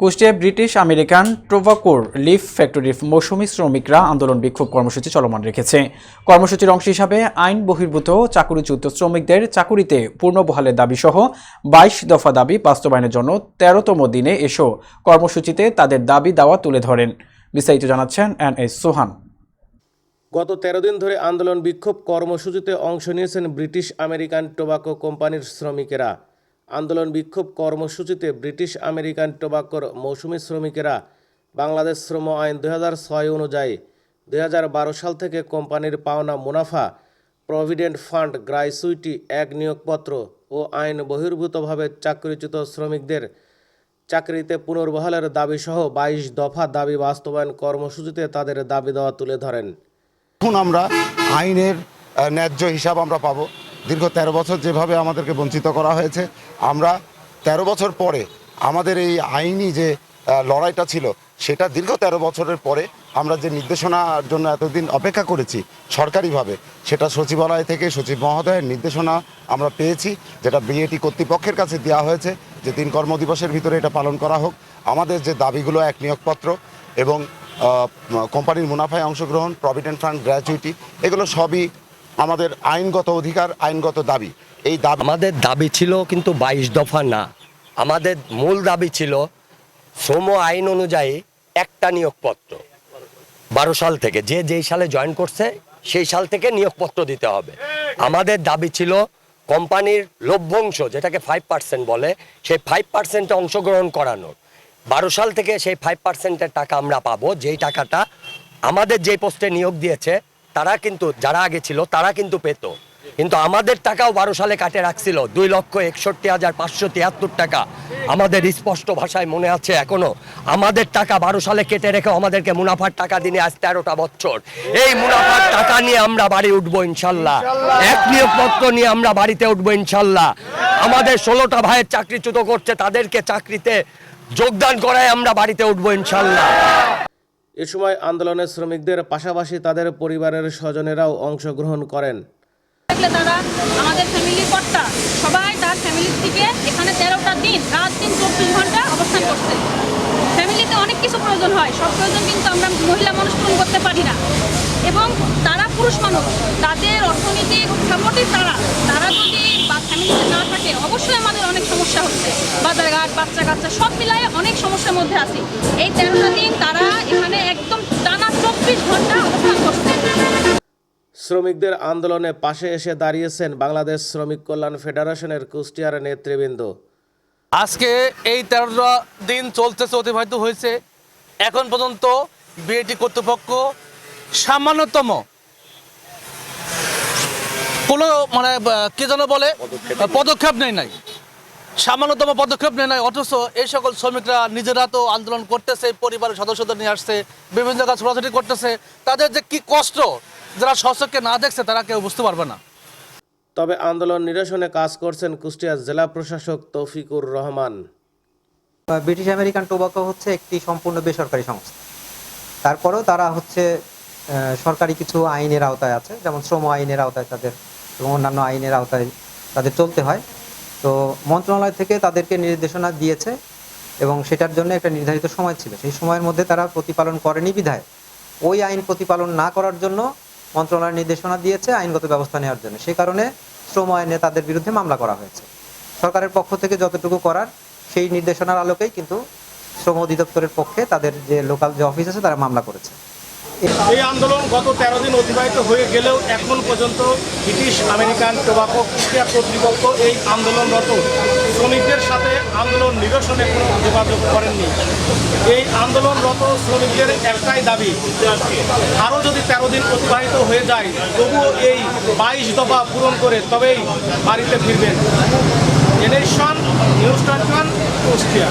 কুষ্টিয়ায় British American টোবাকোর leaf ফ্যাক্টরির মৌসুমী শ্রমিকরা আন্দোলন বিক্ষোভ কর্মসূচি চলমান রেখেছে। কর্মসূচির অংশ হিসাবে আইন বহির্ভূত চাকুরিচ্যুত শ্রমিকদের চাকুরিতে পূর্ণ বহালের দাবি সহ বাইশ দফা দাবি বাস্তবায়নের জন্য তেরোতম দিনে এসো কর্মসূচিতে তাদের দাবি দাওয়া তুলে ধরেন। বিস্তারিত জানাচ্ছেন এন এস সোহান। গত তেরো দিন ধরে আন্দোলন বিক্ষোভ কর্মসূচিতে অংশ নিয়েছেন ব্রিটিশ আমেরিকান টোবাকো কোম্পানির শ্রমিকেরা। আন্দোলন বিক্ষোভ কর্মসূচিতে ব্রিটিশ আমেরিকান টোবাকোর মৌসুমী শ্রমিকেরা বাংলাদেশ শ্রম আইন দুই অনুযায়ী দু হাজার বারো সাল থেকে কোম্পানির পাওনা মুনাফা, প্রভিডেন্ট ফান্ড গ্রাইসুইটি, এক নিয়োগপত্র ও আইন বহির্ভূতভাবে চাকরিচ্যুত শ্রমিকদের চাকরিতে পুনর্বহালের দাবিসহ বাইশ দফা দাবি বাস্তবায়ন কর্মসূচিতে তাদের দাবি দেওয়া তুলে ধরেন। এখন আমরা আইনের ন্যায্য হিসাব আমরা পাবো। দীর্ঘ তেরো বছর যেভাবে আমাদেরকে বঞ্চিত করা হয়েছে, আমরা তেরো বছর পরে আমাদের এই আইনি যে লড়াইটা ছিল, সেটা দীর্ঘ তেরো বছরের পরে আমরা যে নির্দেশনার জন্য এতদিন অপেক্ষা করেছি সরকারিভাবে, সেটা সচিবালয় থেকে সচিব মহোদয়ের নির্দেশনা আমরা পেয়েছি, যেটা বিএটি কর্তৃপক্ষের কাছে দেওয়া হয়েছে যে, তিন কর্মদিবসের ভিতরে এটা পালন করা হোক। আমাদের যে দাবিগুলো, এক নিয়োগপত্র এবং কোম্পানির মুনাফায় অংশগ্রহণ প্রভিডেন্ট ফান্ড গ্র্যাচুইটি এগুলো সবই আমাদের আইনগত অধিকার, আইনগত দাবি। এই দাবি আমাদের দাবি ছিল কিন্তু বাইশ দফা না। আমাদের মূল দাবি ছিল শ্রম আইন অনুযায়ী একটা নিয়োগপত্র। বারো সাল থেকে, যে যেই সালে জয়েন করছে, সেই সাল থেকে নিয়োগপত্র দিতে হবে। আমাদের দাবি ছিল কোম্পানির লভ্যাংশ, যেটাকে ফাইভ পার্সেন্ট বলে, সেই ফাইভ পার্সেন্টে অংশগ্রহণ করানোর। বারো সাল থেকে সেই ফাইভ পার্সেন্টের টাকা আমরা পাবো, যেই টাকাটা আমাদের যে পোস্টে নিয়োগ দিয়েছে তারা কিন্তু যারা আগে ছিল তারা কিন্তু পেত। কিন্তু আমাদের টাকাও বারো সালে কাটে রাখছিল। দুই লক্ষ একষট্টি হাজার পাঁচশো তিয়াত্তর টাকা। আমাদের স্পষ্ট ভাষায় মনে আছে এখনও আমাদের টাকা বারো সালে কেটে রেখে আমাদেরকে মুনাফার টাকা দিনে আজ তেরোটা বছর। এই মুনাফার টাকা নিয়ে আমরা বাড়ি উঠবো ইনশাল্লাহ। এক নিয়োগপত্র নিয়ে আমরা বাড়িতে উঠবো ইনশাল্লাহ। আমাদের ষোলোটা ভাইয়ের চাকরিচ্যুত করছে তাদেরকে চাকরিতে যোগদান করায় আমরা বাড়িতে উঠবো ইনশাল্লাহ। এ সময় আন্দোলনের শ্রমিকদের পাশাপাশি তাদের পরিবারের স্বজনেরাও অংশগ্রহণ করেন। তারা আমাদের ফ্যামিলি কর্তা, সবাই তার ফ্যামিলির থেকে এখানে তেরোটা দিন, রাত চব্বিশ ঘণ্টা অবস্থান করছে। ফ্যামিলিতে অনেক কিছু প্রয়োজন হয়, সব প্রয়োজন কিন্তু আমরা মহিলা মানুষ করতে পারি না। এবং তারা পুরুষ মানুষ, তাদের অর্থনৈতিক সাপোর্টিভ তারা। তারা যদি বা ফ্যামিলিতে না থাকে অবশ্যই আমাদের অনেক সমস্যা হচ্ছে। বাজার ঘাট বাচ্চা কাচ্চা সব মিলায়ে অনেক সমস্যার মধ্যে আছি। এই তেরোটা দিন তারা এখানে একদম টানা চব্বিশ ঘণ্টা অবস্থান করছে। শ্রমিকদের আন্দোলনে পাশে এসে দাঁড়িয়েছেন বাংলাদেশ শ্রমিক কল্যাণ ফেডারেশনের কুষ্টিয়ার নেতৃবৃন্দ। আজকে এই তেরোটা দিন চলতেছে অতিবাহিত হয়েছে। এখন পর্যন্ত বিএটি কর্তৃপক্ষ সামান্যতম কোনো মানে কি যেন বলে পদক্ষেপ নেই নাই। সামান্যতম পদক্ষেপ নেই নাই অথচ এই সকল শ্রমিকরা নিজেরা তো আন্দোলন করতেছে পরিবারের সদস্যদের নিয়ে আসছে বিভিন্ন জায়গায় ছোটাছুটি করতেছে। তাদের যে কি কষ্ট যারা স্বচক্ষে না দেখছে তারা কেউ বুঝতে পারবে না। তবে আন্দোলন নিরসনে কাজ করছেন কুষ্টিয়ার জেলা প্রশাসক Toufiqur Rahman. British American tobacco হচ্ছে একটি সম্পূর্ণ বেসরকারি সংস্থা। তারপরেও তারা হচ্ছে আহ, সরকারি কিছু আইনের আওতায় আছে যেমন শ্রম আইনের আওতায় তাদের এবং অন্যান্য আইনের আওতায় তাদের চলতে হয়। তো মন্ত্রণালয় থেকে তাদেরকে নির্দেশনা দিয়েছে এবং সেটার জন্য একটা নির্ধারিত সময় ছিল। সেই সময়ের মধ্যে তারা প্রতিপালন করেনি বিধায়। ওই আইন প্রতিপালন না করার জন্য মন্ত্রণালয় নির্দেশনা দিয়েছে আইনগত ব্যবস্থা নেওয়ার জন্য। সেই কারণে শ্রম আইনে তাদের বিরুদ্ধে মামলা করা হয়েছে। সরকারের পক্ষ থেকে যতটুকু করার, সেই নির্দেশনার আলোকেই কিন্তু শ্রম অধিদপ্তরের পক্ষে তাদের যে লোকাল যে অফিস আছে তারা মামলা করেছে। এই আন্দোলন গত তেরো দিন অতিবাহিত হয়ে গেলেও এখন পর্যন্ত ব্রিটিশ, আমেরিকান, টোবাকো কুষ্টিয়া কর্তৃপক্ষ এই আন্দোলনরত শ্রমিকদের সাথে আন্দোলন নিরসনে কোনো যোগাযোগ করেননি। এই আন্দোলনরত শ্রমিকদের একটাই দাবি, আরও যদি তেরো দিন অতিবাহিত হয়ে যায়, তবুও এই বাইশ দফা পূরণ করে তবেই বাড়িতে ফিরবেন। Generation news twenty Kushtia